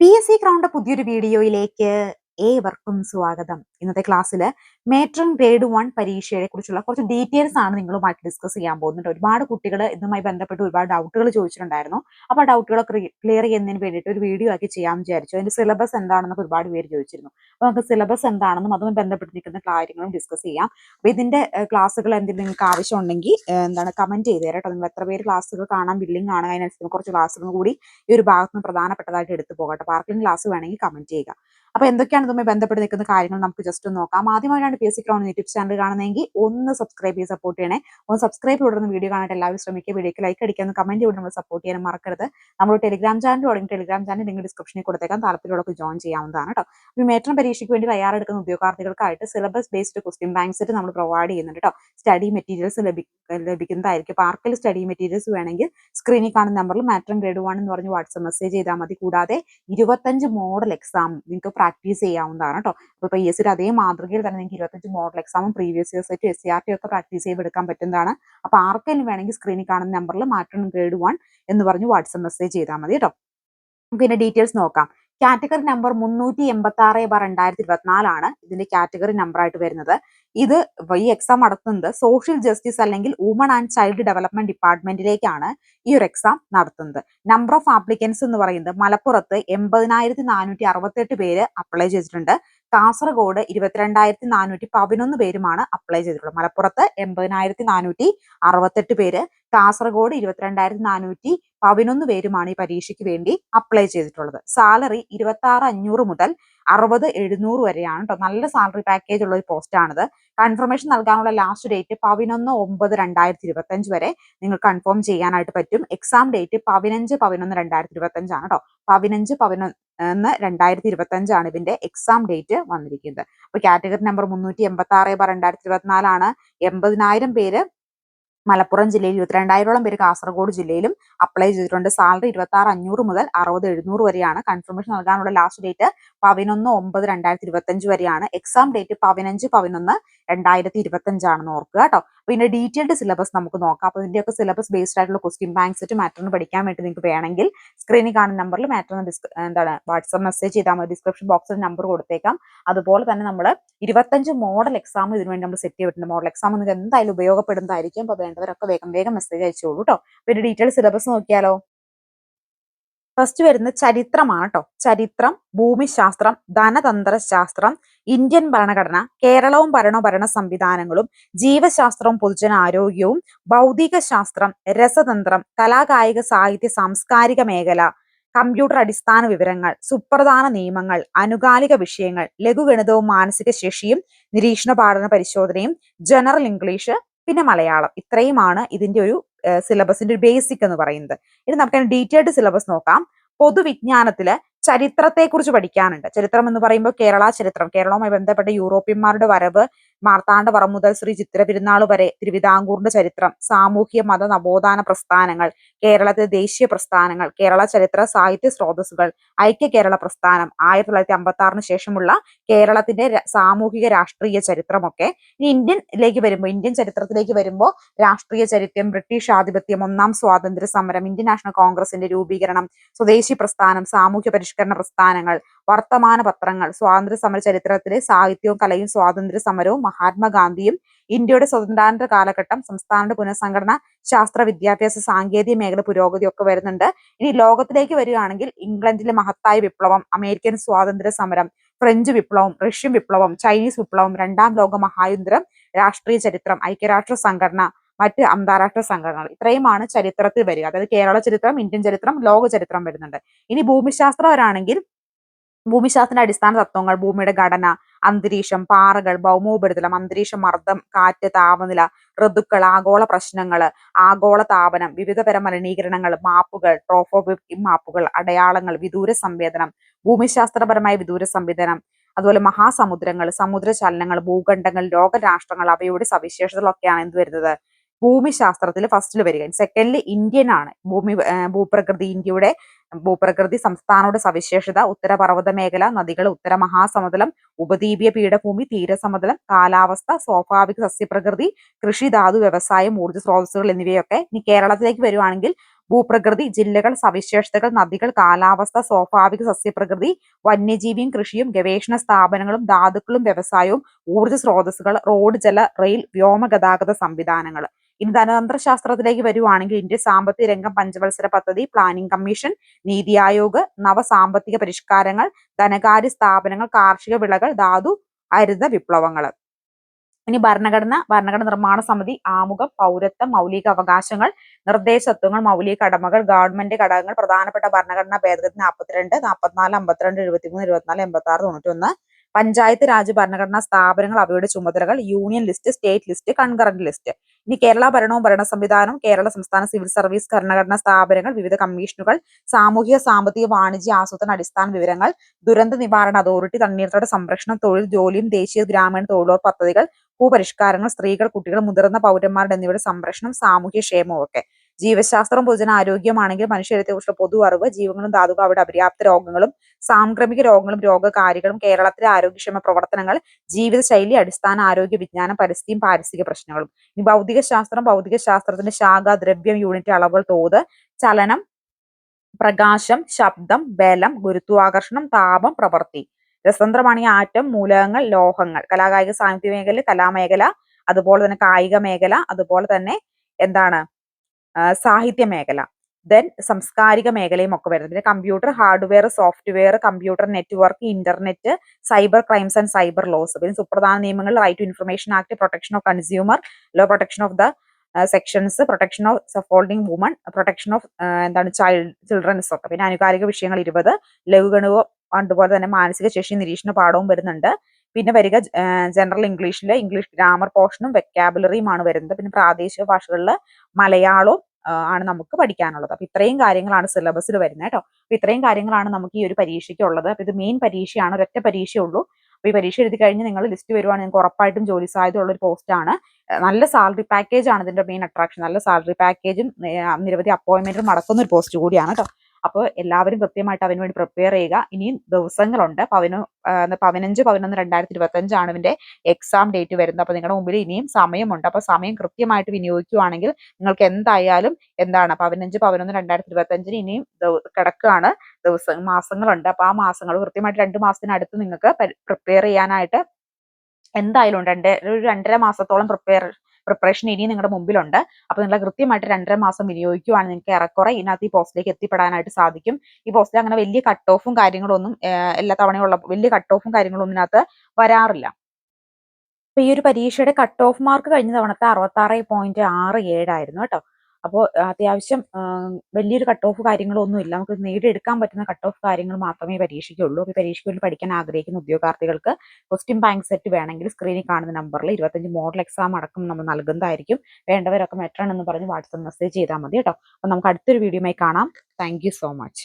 P S C ground പുതിയൊരു വീഡിയോയിലേക്ക് ഏവർക്കും സ്വാഗതം. ഇന്നത്തെ ക്ലാസ്സിൽ മേട്രൺ ഗ്രേഡ് വൺ പരീക്ഷയെ കുറിച്ചുള്ള കുറച്ച് ഡീറ്റെയിൽസ് ആണ് നിങ്ങളുമായിട്ട് ഡിസ്കസ് ചെയ്യാൻ പോകുന്നുണ്ട് ഒരുപാട് കുട്ടികൾ ഇതുമായി ബന്ധപ്പെട്ട് ഒരുപാട് ഡൗട്ടുകൾ ചോദിച്ചിട്ടുണ്ടായിരുന്നു. അപ്പോൾ ആ ഡൗട്ടുകളൊക്കെ ക്ലിയർ ചെയ്യുന്നതിന് വേണ്ടിയിട്ട് ഒരു വീഡിയോ ആക്കി ചെയ്യാൻ വിചാരിച്ചു. അതിന്റെ സിലബസ് എന്താണെന്നൊക്കെ ഒരുപാട് പേര് ചോദിച്ചിരുന്നു. അപ്പോൾ നമുക്ക് സിലബസ് എന്താണെന്നും അതുമായി ബന്ധപ്പെട്ടിരിക്കുന്ന കാര്യങ്ങളും ഡിസ്കസ് ചെയ്യാം. അപ്പോൾ ഇതിന്റെ ക്ലാസ്സുകൾ എന്തെങ്കിലും നിങ്ങൾക്ക് ആവശ്യമുണ്ടെങ്കിൽ എന്താണ് കമന്റ് ചെയ്ത് തരാം നിങ്ങൾ എത്ര പേര് ക്ലാസ്സുകൾ കാണാൻ ബില്ലിംഗ് ആണ് അതിനനുസരിച്ച് കുറച്ച് ക്ലാസ്സുകൾ കൂടി ഈ ഒരു ഭാഗത്ത് നിന്ന് പ്രധാനപ്പെട്ടതായിട്ട് എടുത്തു പോകട്ടെ. പാർക്കിംഗ് ക്ലാസ് വേണമെങ്കിൽ കമന്റ് ചെയ്യുക. അപ്പോൾ എന്തൊക്കെയാണ് ഇതുമായി ബന്ധപ്പെട്ട് നിൽക്കുന്ന കാര്യങ്ങൾ നമുക്ക് ജസ്റ്റ് ഒന്ന് നോക്കാം. ആദ്യമായിട്ടാണ് P S C crown YouTube channel കാണുന്നതെങ്കിൽ ഒന്ന് സബ്സ്ക്രൈബ് ചെയ്ത് സപ്പോർട്ട് ചെയ്യണേ. ഒന്ന് സബ്സ്ക്രൈബ് തുടർന്ന് വീഡിയോ കാണാൻ എല്ലാവരും ശ്രമിക്കുക. വീഡിയോക്ക് ലൈക്ക് അടിക്കാൻ കമന്റ് ചെയ്ത് നമ്മൾ സപ്പോർട്ട് ചെയ്യാൻ മറക്കരുത്. നമ്മൾ ടെലിഗ്രാം ചാനൽ തുടങ്ങി ടെലിഗ്രാം ചാനൽ നിങ്ങൾ ഡിസ്ക്രിപ്ഷനിൽ കൊടുത്തേക്കാം. താല്പര്യമുള്ളവർക്ക് ജോയിൻ ചെയ്യാവുന്നതാണ് കേട്ടോ അപ്പോൾ പരീക്ഷയ്ക്ക് വേണ്ടി തയ്യാറെടുക്കുന്ന ഉദ്യോഗാർത്ഥികൾക്കായിട്ട് syllabus based question bank set നമ്മൾ പ്രൊവൈഡ് ചെയ്യുന്നുണ്ട് കേട്ടോ സ്റ്റഡി മെറ്റീരിയൽസ് ലഭിക്കുന്നതായിരിക്കും. പാർക്കിൽ സ്റ്റഡി മെറ്റീരിയൽസ് വേണമെങ്കിൽ സ്ക്രീനിൽ കാണുന്ന നമ്പറിൽ മാറ്റർ ഗ്രേഡ് വൺ എന്ന് പറഞ്ഞ് വാട്സ്ആപ്പ് മെസ്സേജ് ചെയ്താൽ മതി. കൂടാതെ ഇരുപത്തഞ്ച് മോഡൽ എക്സാം നിങ്ങൾക്ക് പ്രാക്ടീസ് ചെയ്യാവുന്നതാണ് കേട്ടോ അപ്പോൾ ഇപ്പോൾ എസ് അതേ മാതൃകയിൽ തന്നെ നിങ്ങൾക്ക് ഇരുപത്തഞ്ച് മോഡൽ എക്സാമും previous year set S C R T ഒക്കെ പ്രാക്ടീസ് ചെയ്ത് എടുക്കാൻ പറ്റുന്നതാണ്. അപ്പോൾ ആർക്കെങ്കിലും വേണമെങ്കിൽ സ്ക്രീനിൽ കാണുന്ന നമ്പറിൽ മാറ്റണം ഗ്രേഡ് വൺ എന്ന് പറഞ്ഞ് വാട്സപ്പ് മെസ്സേജ് ചെയ്താൽ മതി കേട്ടോ നമുക്ക് ഇതിന്റെ ഡീറ്റെയിൽസ് നോക്കാം. കാറ്റഗറി നമ്പർ മുന്നൂറ്റി എൺപത്തി ആറ് ബാർ രണ്ടായിരത്തി ഇരുപത്തിനാലാണ് ഇതിന്റെ കാറ്റഗറി നമ്പർ ആയിട്ട് വരുന്നത്. ഇത് ഈ എക്സാം നടത്തുന്നത് സോഷ്യൽ ജസ്റ്റിസ് അല്ലെങ്കിൽ വുമൺ ആൻഡ് ചൈൽഡ് ഡെവലപ്മെന്റ് ഡിപ്പാർട്ട്മെന്റിലേക്കാണ് ഈ ഒരു എക്സാം നടത്തുന്നത്. നമ്പർ ഓഫ് ആപ്ലിക്കൻസ് എന്ന് പറയുന്നത് മലപ്പുറത്ത് എൺപതിനായിരത്തി നാനൂറ്റി അറുപത്തെട്ട് പേര് അപ്ലൈ ചെയ്തിട്ടുണ്ട്. കാസർഗോഡ് ഇരുപത്തിരണ്ടായിരത്തി നാനൂറ്റി പതിനൊന്ന് പേരുമാണ് അപ്ലൈ ചെയ്തിട്ടുള്ളത്. മലപ്പുറത്ത് എൺപതിനായിരത്തി നാനൂറ്റി അറുപത്തെട്ട് പേര് കാസർഗോഡ് ഇരുപത്തിരണ്ടായിരത്തി നാനൂറ്റി പതിനൊന്ന് പേരുമാണ് ഈ പരീക്ഷയ്ക്ക് വേണ്ടി അപ്ലൈ ചെയ്തിട്ടുള്ളത്. സാലറി ഇരുപത്തി ആറ് അഞ്ഞൂറ് മുതൽ അറുപത് എഴുന്നൂറ് വരെയാണ് കേട്ടോ നല്ല സാലറി പാക്കേജ് ഉള്ള ഒരു പോസ്റ്റ് ആണിത്. കൺഫർമേഷൻ നൽകാനുള്ള ലാസ്റ്റ് ഡേറ്റ് പതിനൊന്ന് ഒമ്പത് രണ്ടായിരത്തി ഇരുപത്തഞ്ച് വരെ നിങ്ങൾ കൺഫേം ചെയ്യാനായിട്ട് പറ്റും. എക്സാം ഡേറ്റ് പതിനഞ്ച് പതിനൊന്ന് രണ്ടായിരത്തി ഇരുപത്തഞ്ചാണ് കേട്ടോ പതിനഞ്ച് പതിനൊന്ന് രണ്ടായിരത്തി ഇരുപത്തഞ്ചാണ് ഇതിന്റെ എക്സാം ഡേറ്റ് വന്നിരിക്കുന്നത്. അപ്പൊ കാറ്റഗറി നമ്പർ മുന്നൂറ്റി എൺപത്തി ആറ് രണ്ടായിരത്തി ഇരുപത്തിനാലാണ് എൺപതിനായിരം പേര് മലപ്പുറം ജില്ലയിൽ ഇരുപത്തിരണ്ടായിരോളം പേര് കാസർഗോഡ് ജില്ലയിലും അപ്ലൈ ചെയ്തിട്ടുണ്ട്. സാലറി ഇരുപത്തി ആറ് അഞ്ഞൂറ് മുതൽ അറുപത് എഴുന്നൂറ് വരെയാണ്. കൺഫർമേഷൻ നൽകാനുള്ള ലാസ്റ്റ് ഡേറ്റ് പതിനൊന്ന് ഒമ്പത് രണ്ടായിരത്തി ഇരുപത്തഞ്ച് വരെയാണ്. എക്സാം ഡേറ്റ് പതിനഞ്ച് പതിനൊന്ന് രണ്ടായിരത്തി ഇരുപത്തഞ്ചാണെന്ന് ഓർക്കുക കേട്ടോ. പിന്നെ ഡീറ്റെയിൽഡ് സിലബസ് നമുക്ക് നോക്കാം. അപ്പൊ അപ്പോൾ ഇതിന്റെയൊക്കെ സിലബസ് ബേസ്ഡ് ആയിട്ടുള്ള ക്വസ്റ്റ്യൻ ബാങ്ക് സെറ്റ് മാറ്ററിന് പഠിക്കാൻ വേണ്ടി നിങ്ങൾക്ക് വേണമെങ്കിൽ സ്ക്രീനിൽ കാണുന്ന നമ്പറിൽ മാറ്ററിന് എന്താണ് വാട്സ്ആപ്പ് മെസ്സേജ് ചെയ്താൽ മതി. ഡിസ്ക്രിപ്ഷൻ ബോക്സിൽ നമ്പർ കൊടുത്തേക്കാം. അതുപോലെ തന്നെ നമ്മൾ ഇരുപത്തഞ്ച് മോഡൽ എക്സാം ഇതിനുവേണ്ടി നമ്മൾ സെറ്റ് ചെയ്തിട്ടുണ്ട്. മോഡൽ എക്സാം നിങ്ങൾക്ക് എന്തായാലും ഉപയോഗപ്പെടുന്നതായിരിക്കും. അപ്പോൾ വേണ്ടവരൊക്കെ വേഗം വേഗം മെസ്സേജ് അയച്ചോളൂ കേട്ടോ ഒരു ഡീറ്റെയിൽ സിലബസ് നോക്കിയാലോ? ഫസ്റ്റ് വരുന്ന ചരിത്രമാണ് കേട്ടോ ചരിത്രം ഭൂമിശാസ്ത്രം ധനതന്ത്രശാസ്ത്രം ഇന്ത്യൻ ഭരണഘടന കേരളവും ഭരണഭരണ സംവിധാനങ്ങളും ജീവശാസ്ത്രവും പൊതുജനാരോഗ്യവും ഭൗതിക ശാസ്ത്രം രസതന്ത്രം കലാകായിക സാഹിത്യ സാംസ്കാരിക മേഖല കമ്പ്യൂട്ടർ അടിസ്ഥാന വിവരങ്ങൾ സുപ്രധാന നിയമങ്ങൾ അനുകാലിക വിഷയങ്ങൾ ലഘുഗണിതവും മാനസിക ശേഷിയും നിരീക്ഷണ പാഠന പരിശോധനയും ജനറൽ ഇംഗ്ലീഷ് പിന്നെ മലയാളം. ഇത്രയുമാണ് ഇതിന്റെ ഒരു സിലബസിന്റെ ഒരു ബേസിക് എന്ന് പറയുന്നത്. ഇനി നമുക്ക് ഡീറ്റെയിൽഡ് സിലബസ് നോക്കാം. പൊതുവിജ്ഞാനത്തിൽ ചരിത്രത്തെക്കുറിച്ച് പഠിക്കാനുണ്ട്. ചരിത്രം എന്ന് പറയുമ്പോൾ കേരള ചരിത്രം. കേരളവുമായി ബന്ധപ്പെട്ട യൂറോപ്യന്മാരുടെ വരവ് മാർത്താണ്ഡവറം മുതൽ ശ്രീ ചിത്ര പെരുന്നാൾ വരെ തിരുവിതാംകൂറിന്റെ ചരിത്രം സാമൂഹ്യ മത നവോത്ഥാന പ്രസ്ഥാനങ്ങൾ കേരളത്തിലെ ദേശീയ പ്രസ്ഥാനങ്ങൾ കേരള ചരിത്ര സാഹിത്യ സ്രോതസ്സുകൾ ഐക്യ കേരള പ്രസ്ഥാനം ആയിരത്തി തൊള്ളായിരത്തി അമ്പത്തി ആറിന് ശേഷമുള്ള കേരളത്തിന്റെ സാമൂഹിക രാഷ്ട്രീയ ചരിത്രമൊക്കെ ഇനി വരുമ്പോൾ ഇന്ത്യൻ ചരിത്രത്തിലേക്ക് വരുമ്പോൾ രാഷ്ട്രീയ ചരിത്രം ബ്രിട്ടീഷ് ആധിപത്യം ഒന്നാം സ്വാതന്ത്ര്യ സമരം ഇന്ത്യൻ നാഷണൽ കോൺഗ്രസിന്റെ രൂപീകരണം സ്വദേശി പ്രസ്ഥാനം സാമൂഹ്യ പരിഷ്കരണ പ്രസ്ഥാനങ്ങൾ വർത്തമാന പത്രങ്ങൾ സ്വാതന്ത്ര്യ സമര ചരിത്രത്തിലെ സാഹിത്യവും കലയും സ്വാതന്ത്ര്യ സമരവും മഹാത്മാഗാന്ധിയും ഇന്ത്യയുടെ സ്വതന്ത്രാനന്തര കാലഘട്ടം സംസ്ഥാനത്തിന്റെ പുനഃസംഘടന ശാസ്ത്ര വിദ്യാഭ്യാസ സാങ്കേതിക മേഖല പുരോഗതി ഒക്കെ വരുന്നുണ്ട്. ഇനി ലോകത്തിലേക്ക് വരികയാണെങ്കിൽ ഇംഗ്ലണ്ടിലെ മഹത്തായ വിപ്ലവം അമേരിക്കൻ സ്വാതന്ത്ര്യ സമരം ഫ്രഞ്ച് വിപ്ലവം റഷ്യൻ വിപ്ലവം ചൈനീസ് വിപ്ലവം രണ്ടാം ലോക മഹായുദ്ധം രാഷ്ട്രീയ ചരിത്രം ഐക്യരാഷ്ട്ര സംഘടന മറ്റ് അന്താരാഷ്ട്ര സംഘടനകൾ. ഇത്രയുമാണ് ചരിത്രത്തിൽ വരിക. അതായത് കേരള ചരിത്രം ഇന്ത്യൻ ചരിത്രം ലോക ചരിത്രം വരുന്നുണ്ട്. ഇനി ഭൂമിശാസ്ത്രപരാണെങ്കിൽ ഭൂമിശാസ്ത്ര അടിസ്ഥാന തത്വങ്ങൾ ഭൂമിയുടെ ഘടന അന്തരീക്ഷം പാറകൾ ഭൗമോപരിതലം അന്തരീക്ഷം മർദ്ദം കാറ്റ് താപനില ഋതുക്കൾ ആഗോള പ്രശ്നങ്ങൾ ആഗോള താപനം വിവിധതരം മലിനീകരണങ്ങൾ മാപ്പുകൾ ട്രോഫോബിക് മാപ്പുകൾ അടയാളങ്ങൾ വിദൂര സംവേദനം ഭൂമിശാസ്ത്രപരമായ വിദൂര സംവേദനം അതുപോലെ മഹാസമുദ്രങ്ങൾ സമുദ്ര ചലനങ്ങൾ ഭൂഖണ്ഡങ്ങൾ ലോകരാഷ്ട്രങ്ങൾ അവയുടെ സവിശേഷതകളൊക്കെയാണ് എന്ത് വരുന്നത്? ഭൂമിശാസ്ത്രത്തിൽ ഫസ്റ്റിൽ വരിക. സെക്കൻഡിൽ ഇന്ത്യൻ ആണ് ഭൂമി ഭൂപ്രകൃതി ഇന്ത്യയുടെ ഭൂപ്രകൃതി സംസ്ഥാനയുടെ സവിശേഷത ഉത്തരപർവത മേഖല നദികൾ ഉത്തര മഹാസമതലം ഉപദ്വീപീയ പീഠഭൂമി തീരസമതലം കാലാവസ്ഥ സ്വാഭാവിക സസ്യപ്രകൃതി കൃഷി ധാതു വ്യവസായം ഊർജ സ്രോതസ്സുകൾ എന്നിവയൊക്കെ ഇനി കേരളത്തിലേക്ക് വരുവാണെങ്കിൽ ഭൂപ്രകൃതി ജില്ലകൾ സവിശേഷതകൾ നദികൾ കാലാവസ്ഥ സ്വാഭാവിക സസ്യപ്രകൃതി വന്യജീവിയും കൃഷിയും ഗവേഷണ സ്ഥാപനങ്ങളും ധാതുക്കളും വ്യവസായവും ഊർജ സ്രോതസ്സുകൾ റോഡ് ജല റെയിൽ വ്യോമ ഗതാഗത സംവിധാനങ്ങൾ. ഇനി ധനതന്ത്ര ശാസ്ത്രത്തിലേക്ക് വരുവാണെങ്കിൽ ഇന്ത്യ സാമ്പത്തിക രംഗം പഞ്ചവത്സര പദ്ധതി പ്ലാനിംഗ് കമ്മീഷൻ നീതി ആയോഗ് നവ സാമ്പത്തിക പരിഷ്കാരങ്ങൾ ധനകാര്യ സ്ഥാപനങ്ങൾ കാർഷിക വിളകൾ ധാതു ഹരിത വിപ്ലവങ്ങൾ. ഇനി ഭരണഘടന ഭരണഘടന നിർമ്മാണ സമിതി ആമുഖം പൗരത്വം മൗലിക അവകാശങ്ങൾ നിർദ്ദേശത്വങ്ങൾ മൗലിക കടമകൾ ഗവൺമെന്റ് ഘടകങ്ങൾ പ്രധാനപ്പെട്ട ഭരണഘടനാ ഭേദഗതി നാൽപ്പത്തിരണ്ട് നാൽപ്പത്തിനാല് അമ്പത്തിരണ്ട് എഴുപത്തിമൂന്ന് ഇരുപത്തിനാല് എൺപത്തി ആറ് തൊണ്ണൂറ്റി ഒന്ന് പഞ്ചായത്ത് രാജ് ഭരണഘടനാ സ്ഥാപനങ്ങൾ അവയുടെ ചുമതലകൾ union list state list concurrent list ഇനി കേരള ഭരണവും ഭരണ സംവിധാനവും കേരള സംസ്ഥാന സിവിൽ സർവീസ് ഭരണഘടനാ സ്ഥാപനങ്ങൾ വിവിധ കമ്മീഷനുകൾ സാമൂഹിക സാമ്പത്തിക വാണിജ്യ ആസൂത്രണ അടിസ്ഥാന വിവരങ്ങൾ ദുരന്ത നിവാരണ അതോറിറ്റി തണ്ണീർത്തട സംരക്ഷണം തൊഴിൽ ജോലിയും ദേശീയ ഗ്രാമീണ തൊഴിലുറപ്പ് പദ്ധതികൾ ഭൂപരിഷ്കാരങ്ങൾ സ്ത്രീകൾ കുട്ടികൾ മുതിർന്ന പൗരന്മാരുടെ എന്നിവയുടെ സംരക്ഷണം സാമൂഹ്യ ക്ഷേമവും ഒക്കെ. ജീവശാസ്ത്രം പൊതുജനാരോഗ്യമാണെങ്കിൽ മനുഷ്യരത്തെക്കുറിച്ചുള്ള പൊതു അറിവ് ജീവങ്ങളും ധാതുക അവിടെ അപര്യാപ്ത രോഗങ്ങളും സാംക്രമിക രോഗങ്ങളും രോഗകാരികളും കേരളത്തിലെ ആരോഗ്യക്ഷേമ പ്രവർത്തനങ്ങൾ ജീവിതശൈലി അടിസ്ഥാന ആരോഗ്യ വിജ്ഞാനം പരിസ്ഥിതിയും പാരിസ്ഥിതിക പ്രശ്നങ്ങളും. ഇനി ഭൗതിക ശാസ്ത്രം ഭൗതിക ശാസ്ത്രത്തിന്റെ ശാഖ ദ്രവ്യം യൂണിറ്റ് അളവുകൾ തോത് ചലനം പ്രകാശം ശബ്ദം ബലം ഗുരുത്വാകർഷണം താപം പ്രവൃത്തി. രസതന്ത്രമാണ് ഈ ആറ്റം മൂലകങ്ങൾ ലോഹങ്ങൾ. കലാകായിക സാഹിത്യ മേഖല കലാമേഖല അതുപോലെ തന്നെ കായിക മേഖല അതുപോലെ തന്നെ എന്താണ്? സാഹിത്യ മേഖല. ദെൻ സംസ്കാരിക മേഖലയും ഒക്കെ വരുന്നത് പിന്നെ computer hardware software computer network internet cyber crimes and cyber laws പിന്നെ സുപ്രധാന നിയമങ്ങൾ right to information act protection of consumer law protection of the sections protection of safeguarding woman protection of എന്താണ് ചൈൽഡ് ചിൽഡ്രൻസ് ഒക്കെ. പിന്നെ അനുകാലിക വിഷയങ്ങൾ ഇരുപത് ലഘുഗണവും അതുപോലെ തന്നെ മാനസിക ശേഷി നിരീക്ഷണ പാഠവും വരുന്നുണ്ട്. പിന്നെ വരിക ജനറൽ ഇംഗ്ലീഷിൽ ഇംഗ്ലീഷ് ഗ്രാമർ പോർഷനും വെക്കാബുലറിയുമാണ് വരുന്നത്. പിന്നെ പ്രാദേശിക ഭാഷകളിൽ മലയാളവും ആണ് നമുക്ക് പഠിക്കാനുള്ളത്. അപ്പൊ ഇത്രയും കാര്യങ്ങളാണ് സിലബസിൽ വരുന്നത് കേട്ടോ. അപ്പൊ ഇത്രയും കാര്യങ്ങളാണ് നമുക്ക് ഈ ഒരു പരീക്ഷയ്ക്ക് ഉള്ളത്. അപ്പൊ ഇത് മെയിൻ പരീക്ഷയാണ് ഒരൊറ്റ പരീക്ഷയുള്ളൂ അപ്പൊ ഈ പരീക്ഷ എഴുതി കഴിഞ്ഞ് നിങ്ങൾ ലിസ്റ്റ് വരുവാണ് നിങ്ങൾക്ക് ഉറപ്പായിട്ടും ജോലി സാധ്യത ഉള്ള ഒരു പോസ്റ്റാണ് നല്ല സാലറി പാക്കേജ് ആണ് ഇതിന്റെ മെയിൻ അട്രാക്ഷൻ നല്ല സാലറി പാക്കേജും നിരവധി അപ്പോയിന്റ്മെന്റും നടക്കുന്ന ഒരു പോസ്റ്റ് കൂടിയാണ് കേട്ടോ. അപ്പോൾ എല്ലാവരും കൃത്യമായിട്ട് അവന് വേണ്ടി പ്രിപ്പയർ ചെയ്യുക. ഇനിയും ദിവസങ്ങളുണ്ട്. പതിനു പതിനഞ്ച് പതിനൊന്ന് രണ്ടായിരത്തി ഇരുപത്തി അഞ്ചാണ് ഇതിന്റെ എക്സാം ഡേറ്റ് വരുന്നത്. അപ്പോൾ നിങ്ങളുടെ മുമ്പിൽ ഇനിയും സമയമുണ്ട്. അപ്പോൾ സമയം കൃത്യമായിട്ട് വിനിയോഗിക്കുകയാണെങ്കിൽ നിങ്ങൾക്ക് എന്തായാലും എന്താണ്? പതിനഞ്ച് പതിനൊന്ന് രണ്ടായിരത്തി ഇരുപത്തി അഞ്ചിന് ഇനിയും കിടക്കുകയാണ് ദിവസം മാസങ്ങളുണ്ട്. അപ്പോൾ ആ മാസങ്ങൾ കൃത്യമായിട്ട് രണ്ട് മാസത്തിനടുത്ത് നിങ്ങൾക്ക് പ്രിപ്പയർ ചെയ്യാനായിട്ട് എന്തായാലും രണ്ട് ഒരു രണ്ടര മാസത്തോളം പ്രിപ്പയർ പ്രിപ്പറേഷൻ ഇനിയും നിങ്ങളുടെ മുമ്പിലുണ്ട്. അപ്പോൾ നിങ്ങൾ കൃത്യമായിട്ട് രണ്ടര മാസം വിനിയോഗിക്കുവാണ് നിങ്ങൾക്ക് ഏറെക്കുറെ ഇതിനകത്ത് ഈ പോസ്റ്റിലേക്ക് എത്തിപ്പെടാനായിട്ട് സാധിക്കും. ഈ പോസ്റ്റിൽ അങ്ങനെ വലിയ കട്ട് ഓഫും കാര്യങ്ങളൊന്നും എല്ലാ തവണയുള്ള വലിയ കട്ട് ഓഫും കാര്യങ്ങളൊന്നും ഇതിനകത്ത് വരാറില്ല. അപ്പൊ ഈ ഒരു പരീക്ഷയുടെ കട്ട് ഓഫ് മാർക്ക് കഴിഞ്ഞ തവണത്തെ അറുപത്തി ആറ് പോയിന്റ് ആറ് ഏഴായിരുന്നു കേട്ടോ. അപ്പോൾ അത്യാവശ്യം വലിയൊരു കട്ട് ഓഫ് കാര്യങ്ങളൊന്നും ഇല്ല. നമുക്ക് നേടിയെടുക്കാൻ പറ്റുന്ന കട്ട് ഓഫ് കാര്യങ്ങൾ മാത്രമേ പരീക്ഷയ്ക്കുള്ളൂ അപ്പോൾ പരീക്ഷയ്ക്കുള്ളിൽ പഠിക്കാൻ ആഗ്രഹിക്കുന്ന ഉദ്യോഗാർത്ഥികൾക്ക് ക്വസ്റ്റ്യൻ ബാങ്ക് സെറ്റ് വേണമെങ്കിൽ സ്ക്രീനിൽ കാണുന്ന നമ്പറിൽ ഇരുപത്തഞ്ച് മോഡൽ എക്സാം അടക്കം നമ്മൾ നൽകുന്നതായിരിക്കും. വേണ്ടവരൊക്കെ എന്ന് പറഞ്ഞ് വാട്സപ്പ് മെസ്സേജ് ചെയ്താൽ മതി കേട്ടോ. അപ്പോൾ നമുക്ക് അടുത്തൊരു വീഡിയോയുമായി കാണാം. Thank so much